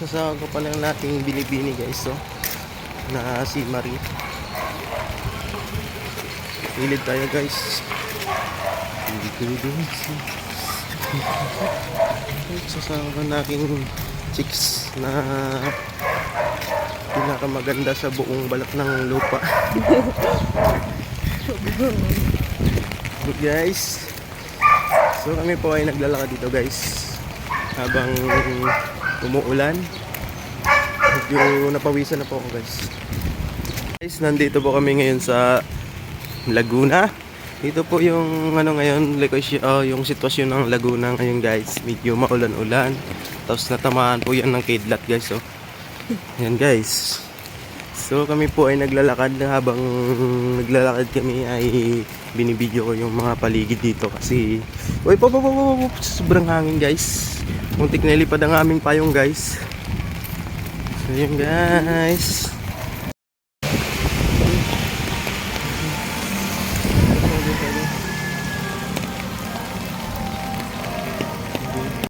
Kasama ko pa lang nating binibini guys so na si Marie. Pilid tayo guys. Sasama ko nating chicks na pinakamaganda sa buong balat ng lupa. Good guys. So kami po ay naglalakad dito guys. Habang umuulan. Medyo napawisan na po ako guys. Guys, nandito po kami ngayon sa Laguna. Dito po yung ano ngayon, uh, yung sitwasyon ng Laguna ngayon guys. Medyo maulan-ulan. Tapos natamaan po yan ng kidlat guys. So, yan guys. So kami po ay naglalakad habang naglalakad kami ay binibideo ko yung mga paligid dito kasi Uy, po, po, po, po, sobrang hangin guys. Muntik na ilipad ang aming payong guys. So yun guys.